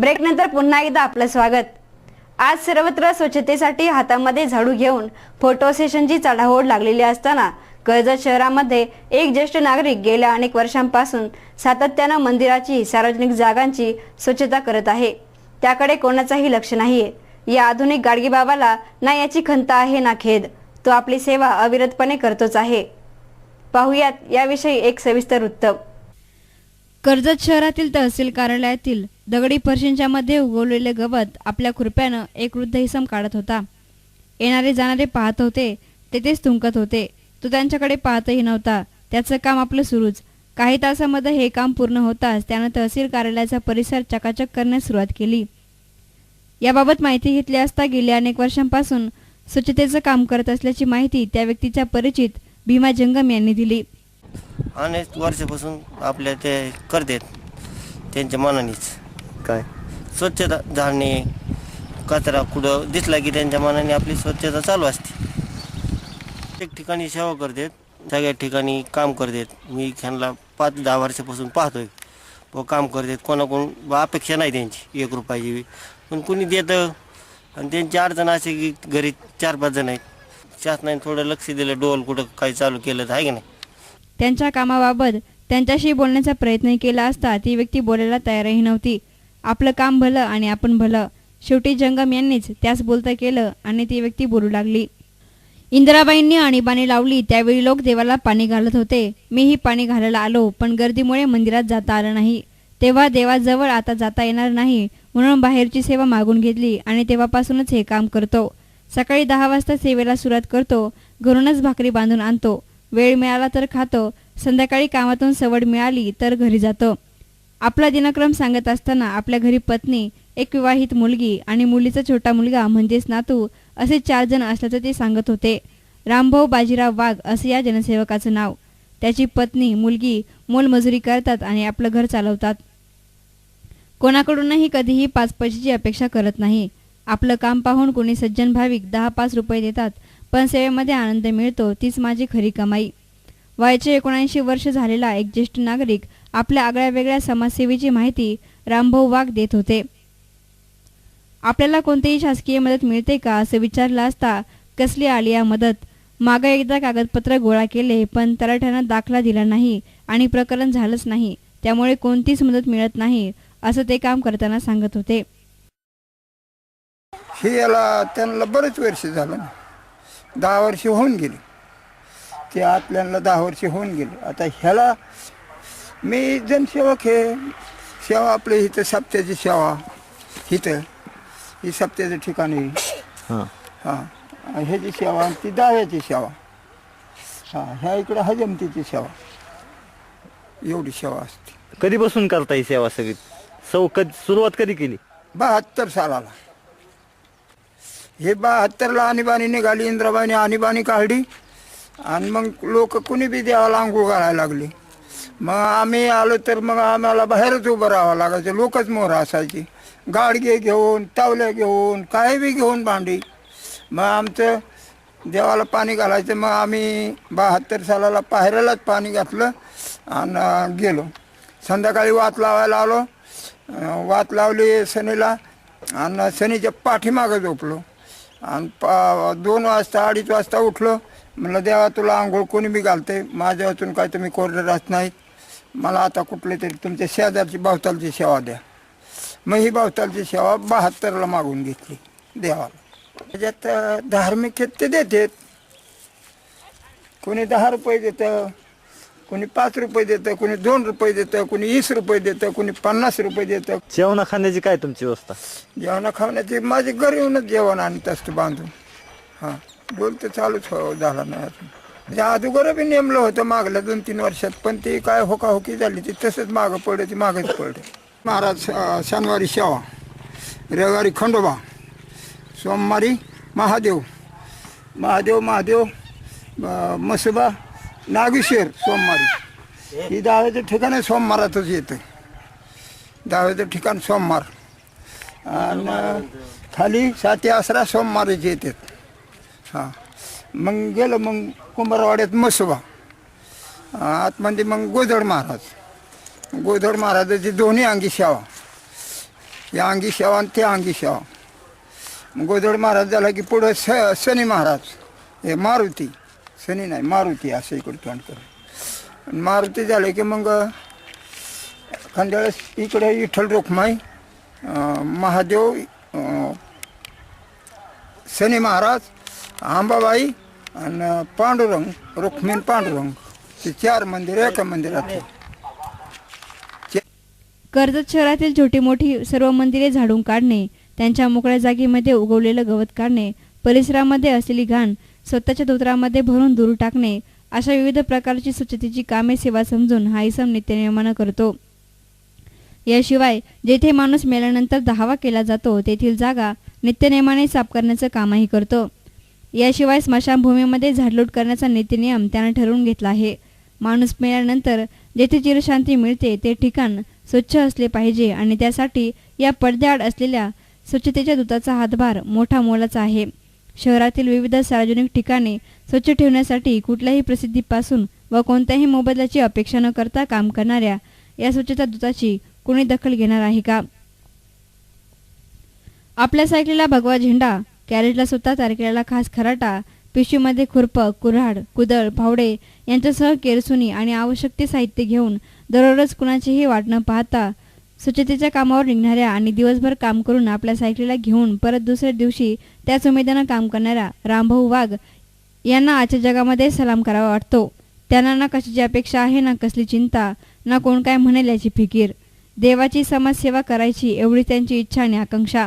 ब्रेकनंतर पुन्हा एकदा आपलं स्वागत. आज सर्वत्र स्वच्छतेसाठी हातामध्ये झाडू घेऊन फोटो सेशनची चढाओढ लागलेली असताना कर्जत शहरामध्ये एक ज्येष्ठ नागरिक गेल्या अनेक वर्षांपासून सातत्यानं मंदिराची सार्वजनिक जागांची स्वच्छता करत आहे. त्याकडे कोणाचाही लक्ष नाहीये. या आधुनिक गाडगेबाबाला ना याची खंत आहे ना खेद. तो आपली सेवा अविरतपणे करतोच आहे. पाहुयात याविषयी एक सविस्तर वृत्त. कर्जत शहरातील तहसील कार्यालयातील दगडी फरशींच्या मध्ये उगवलेले गवत आपल्या खुरप्यानं एक वृद्ध इसम काढत होता. येणारे जाणारे पाहत होते तेथेच तुंकत होते. तो त्यांच्याकडे पाहतही नव्हता. त्याचं काम आपलं सुरूच. काही तासामध्ये हे काम पूर्ण होताच त्यानं तहसील कार्यालयाचा परिसर चकाचक करण्यास सुरुवात केली. याबाबत माहिती घेतली असता गेल्या अनेक वर्षांपासून स्वच्छतेचं काम करत असल्याची माहिती त्या व्यक्तीच्या परिचित भीमा जंगम यांनी दिली. अनेक वर्षापासून आपल्या ते करतात त्यांच्या मनानेच. काय? स्वच्छता झाडणे कचरा कुठं दिसला की त्यांच्या मनाने आपली स्वच्छता चालू असते. एक ठिकाणी सेवा करतात सगळ्या ठिकाणी काम करतात मी ह्यांना पाच दहा वर्षापासून पाहतोय. व काम करतात कोणाकोण अपेक्षा नाही त्यांची. एक रुपयाची बी. पण कुणी देतं? आणि त्यांची अडचण अशी की घरी चार पाच जण आहेत. शासनाने थोडं लक्ष दिलं डोल कुठं काही चालू केलं तर आहे की नाही? त्यांच्या कामाबाबत त्यांच्याशी बोलण्याचा प्रयत्न केला असता ती व्यक्ती बोलायला तयारही नव्हती. आपलं काम भलं आणि आपण भलं. शेवटी जंगम यांनीच त्यास बोलतं केलं आणि ती व्यक्ती बोलू लागली. इंदिराबाईंनी आणीबाणी लावली त्यावेळी लोक देवाला पाणी घालत होते. मीही पाणी घालायला आलो पण गर्दीमुळे मंदिरात जाता आलं नाही. तेव्हा देवाजवळ आता जाता येणार नाही म्हणून बाहेरची सेवा मागून घेतली आणि तेव्हापासूनच हे काम करतो. सकाळी दहा वाजता सेवेला सुरुवात करतो घरूनच भाकरी बांधून आणतो. वेळ मिळाला तर खातो. संध्याकाळी कामातून सवड मिळाली तर घरी जातो. आपला दिनक्रम सांगत असताना आपल्या घरी पत्नी एक विवाहित मुलगी आणि मुलीचा छोटा मुलगा म्हणजेच नातू असे चार जण असल्याचं ते सांगत होते. रामभाऊ बाजीराव वाघ असे या जनसेवकाचं नाव. त्याची पत्नी मुलगी मोलमजुरी करतात आणि आपलं घर चालवतात. कोणाकडूनही कधीही पाच पैशाची अपेक्षा करत नाही. आपलं काम पाहून कोणी सज्जन भाविक दहा पाच रुपये देतात पण सेवेमध्ये आनंद मिळतो तीच माझी खरी कमाई. वयाचे एकोणऐंशी वर्ष झालेला एक ज्येष्ठ नागरिक आपल्या आगळ्या वेगळ्या समाजसेवेची माहिती रामभाऊ वाघ देत होते. आपल्याला कोणतीही शासकीय मदत मिळते का असं विचारलं असता कसली आली या मदत? मागं एकदा कागदपत्र गोळा केले पण तलाठ्यानं दाखला दिला नाही आणि प्रकरण झालंच नाही. त्यामुळे कोणतीच मदत मिळत नाही असं ते काम करताना सांगत होते. हे याला त्यांना बरेच वर्ष झालं. दहा वर्ष होऊन गेली. ते आतल्यांना दहा वर्ष होऊन गेली. आता ह्याला मी जनसेवक हे सेवा आपली इथं सप्त्याची सेवा इथं. ही सप्त्याचं ठिकाण आहे. हां. हां. ह्याची सेवा आणि ती दहाव्याची सेवा. हां ह्या इकडं हजमतीची सेवा. एवढी सेवा असते. कधीपासून करता ही सेवा सगळी? सौ कधी सुरुवात कधी केली? बहात्तर सालाला. हे बहात्तरला आणीबाणी निघाली इंद्राबाईने आणीबाणी काढली. आणि मग लोक कुणी बी देवाला आंघोळ घालायला लागली. मग आम्ही आलो तर मग आम्हाला बाहेरच उभं राहावं लागायचं. लोकच मोहर असायची. गाडगे घेऊन तावल्या घेऊन काही बी घेऊन भांडी. मग आमचं देवाला पाणी घालायचं. मग आम्ही बहात्तर सालाला पायऱ्यालाच पाणी घातलं आणि गेलो. संध्याकाळी वात लावायला आलो. वात लावली शनीला आणि शनीच्या पाठीमागं झोपलो. आणि पा दोन वाजता अडीच वाजता उठलो. म्हणलं देवा तुला आंघोळ कोणी बी घालते माझ्या वाचून काय तुम्ही कोरडे राहत नाहीत. मला आता कुठले तरी तुमच्या शेजारची भावतालची सेवा द्या. मग ही भावतालची सेवा बहात्तरला मागून घेतली देवाला. त्याच्यात धार्मिक ते देतात. कोणी दहा रुपये देतं कोणी पाच रुपये देतं कोणी दोन रुपये देतं कोणी वीस रुपये देतं कोणी पन्नास रुपये देतं. जेवणा खाण्याची काय तुमची व्यवस्था? जेवणा खावण्याची माझी घरी येऊनच जेवण आणत असतं बांधून. हां बोल तर चालूच हो झाला नाही अजून. म्हणजे अगोदर बी नेमलं होतं मागल्या दोन तीन वर्षात पण ती काय होकाहोकी झाली ती तसंच मागं पडलं ती मागच पडलं. महाराज अं, शनिवारी शेवा रविवारी खंडोबा सोमवारी महादेव. महादेव महादेव अं, मसोबा नागेश्वर सोमवारी. ही दहाव्याचं ठिकाण आहे सोमवारातच येतं. दहाव्याचं ठिकाण सोमवार. आणि खाली साती आसरा सोमवारीच येतात हां. मग गेलं मग कुंभारवाड्यात मसोबा. आतमध्ये मग गोधड महाराज. गोधड महाराजाची दोन्ही अंगी सेवा या अंगी सेवा आणि त्या अंगी सेवा मग महाराज झाला की पुढं स शनी महाराज. हे मारुती. शनी नाही मारुती असं इकडे तोंड कर मारुती झाले की मग खांद्यावेळेस इकडे विठ्ठल रोखमाई महादेव सनी शनी महाराज आंबाबाई आणि पांडुरंग रुक्मिण पांडुरंग ते चार मंदिर एका मंदिरात आहे. कर्जत शहरातील छोटी मोठी सर्व मंदिरे झाडून काढणे त्यांच्या मोकळ्या जागेमध्ये उगवलेलं गवत काढणे परिसरामध्ये असलेली घाण स्वतःच्या धोत्रामध्ये भरून दूर टाकणे अशा विविध प्रकारची स्वच्छतेची कामे सेवा समजून हा इसम नित्यनियमानं करतो. याशिवाय जेथे माणूस मेल्यानंतर दहावा केला जातो तेथील जागा नित्यनियमाने साफ करण्याचं कामही करतो. याशिवाय स्मशानभूमीमध्ये झाडलोट करण्याचा नित्यनियम त्यानं ठरवून घेतला आहे. माणूस मेल्यानंतर जेथे चिरशांती मिळते ते ठिकाण स्वच्छ असले पाहिजे आणि त्यासाठी या पडद्याआड असलेल्या स्वच्छतेच्या दूताचा हातभार मोठा मोलाचा आहे. शहरातील विविध सार्वजनिक ठिकाणे स्वच्छ ठेवण्यासाठी कुठल्याही प्रसिद्धीपासून व कोणत्याही मोबदल्याची अपेक्षा न करता काम करणाऱ्या या स्वच्छता दूताची कोणी दखल घेणार आहे का? आपल्या सायकलीला भगवा झेंडा कॅरेटला स्वतः तारखेला खास खराटा पिशवीमध्ये खुरपं कुऱ्हाड कुदळ फावडे यांच्यासह केरसुनी आणि आवश्यक ते साहित्य घेऊन दररोज कुणाचीही वाट न पाहता स्वच्छतेच्या कामावर निघणाऱ्या आणि दिवसभर काम करून आपल्या सायकलीला घेऊन परत दुसऱ्या दिवशी त्याच उमेदीनं काम करणाऱ्या रामभाऊ वाघ यांना आजच्या जगामध्ये सलाम करावा वाटतो. त्यांना ना कशाची अपेक्षा आहे ना कसली चिंता ना कोण काय म्हणेल याची फिकीर. देवाची समाजसेवा करायची एवढी त्यांची इच्छा आणि आकांक्षा.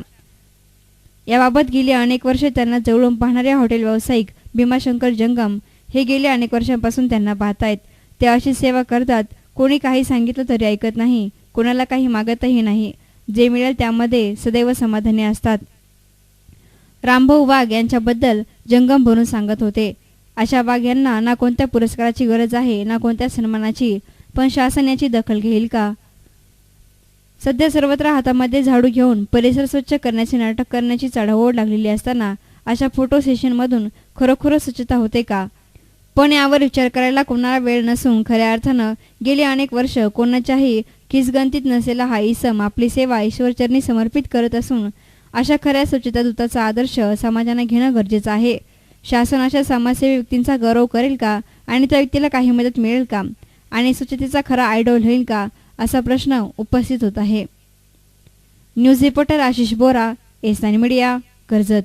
याबाबत गेली अनेक वर्षे त्यांना जवळून पाहणारे हॉटेल व्यावसायिक भीमाशंकर जंगम हे गेले अनेक वर्षांपासून त्यांना पाहतायत. ते अशी सेवा करतात कोणी काही सांगितलं तरी ऐकत नाही. कोणाला काही मागतही नाही. जे मिळेल त्यामध्ये सदैव समाधानी असतात. रामभाऊ वाघ यांच्याबद्दल जंगम भरून सांगत होते. अशा वाघ यांना ना कोणत्या पुरस्काराची गरज आहे ना कोणत्या सन्मानाची पण शासन याची दखल घेईल का? सध्या सर्वत्र हातामध्ये झाडू घेऊन परिसर स्वच्छ करण्याचे नाटक करण्याची चढाओढ लागलेली असताना अशा फोटो सेशनमधून खरोखर स्वच्छता होते का? पण यावर विचार करायला कोणाला वेळ नसून खऱ्या अर्थानं गेली अनेक वर्ष कोणाच्याही किसगंतीत नसलेला हा इसम आपली सेवा ईश्वरचरणी समर्पित करत असून अशा खऱ्या स्वच्छता दूताचा आदर्श समाजाने घेणं गरजेचं आहे. शासन अशा समाजसेवी व्यक्तींचा गौरव करेल का? आणि त्या व्यक्तीला काही मदत मिळेल का? आणि स्वच्छतेचा खरा आयडॉल होईल का? असा प्रश्न उपस्थित होत आहे. News reporter Ashish Bora S media Karjat.